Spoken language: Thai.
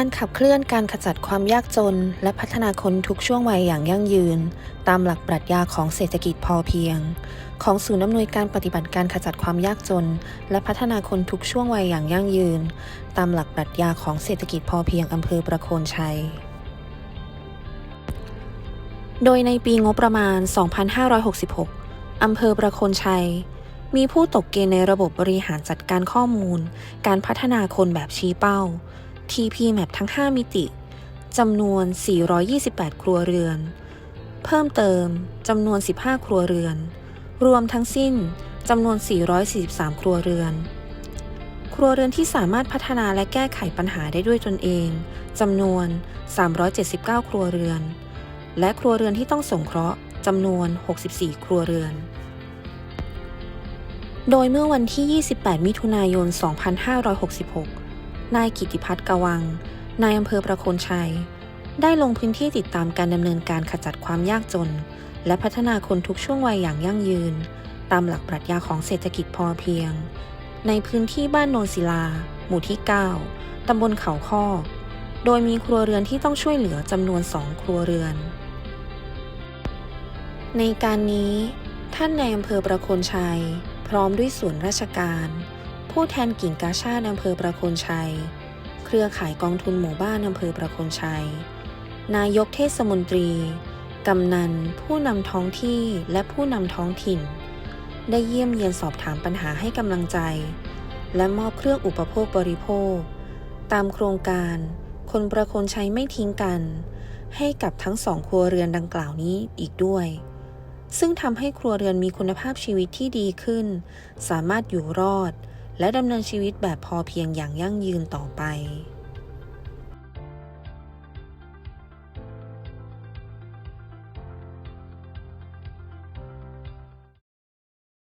การขับเคลื่อนการขจัดความยากจน และพัฒนาคนทุกช่วงวัยอย่างยั่งยืน ตามหลักปรัชญาของเศรษฐกิจพอเพียง ของศูนย์อำนวยการปฏิบัติการขจัดความยากจน และพัฒนาคนทุกช่วงวัยอย่างยั่งยืน ตามหลักปรัชญาของเศรษฐกิจพอเพียงอำเภอประโคนชัยโดยในปีงบประมาณ 2566 อำเภอประโคนชัย มีผู้ตกเกณฑ์ในระบบบริหารจัดการข้อมูล การพัฒนาคนแบบชี้เป้า TP Map ทั้ง 5 มิติจำนวน 428 ครัวเรือน เพิ่มเติมจำนวน 15 ครัวเรือน รวมทั้งสิ้นจำนวน 443 ครัวเรือน ครัวเรือนที่สามารถพัฒนาและแก้ไขปัญหาได้ด้วยตนเองจำนวน 379 ครัวเรือน และครัวเรือนที่ต้องสงเคราะห์จำนวน 64 ครัวเรือน โดยเมื่อวันที่ 28 มิถุนายน 2566 นายกิติพัฒน์กวัง นายอำเภอประโคนชัย ได้ลงพื้นที่ติดตามการดำเนินการขจัดความยากจน และพัฒนาคนทุกช่วงวัยอย่างยั่งยืน ตามหลักปรัชญาของเศรษฐกิจพอเพียง ในพื้นที่บ้านโนนศิลา หมู่ที่ 9 ตำบลเขาข้อ โดยมีครัวเรือนที่ต้องช่วยเหลือจำนวนสองครัวเรือน ในการนี้ ท่านนายอำเภอประโคนชัย พร้อมด้วยส่วนราชการ ผู้แทนกิ่งกาชาติอำเภอประโคนชัย เครือข่ายกองทุนหมู่บ้านอำเภอประโคนชัย นายกเทศมนตรี กำนัน ผู้นำท้องที่และผู้นำท้องถิ่น ได้เยี่ยมเยียนสอบถามปัญหาให้กำลังใจ และมอบเครื่องอุปโภคบริโภค ตามโครงการ คนประโคนชัยไม่ทิ้งกัน ให้กับทั้งสองครัวเรือนดังกล่าวนี้อีกด้วยซึ่งทำให้ครัวเรือนมีคุณภาพชีวิตที่ดีขึ้น สามารถอยู่รอด และดำเนินชีวิตแบบพอเพียงอย่างยั่งยืนต่อไป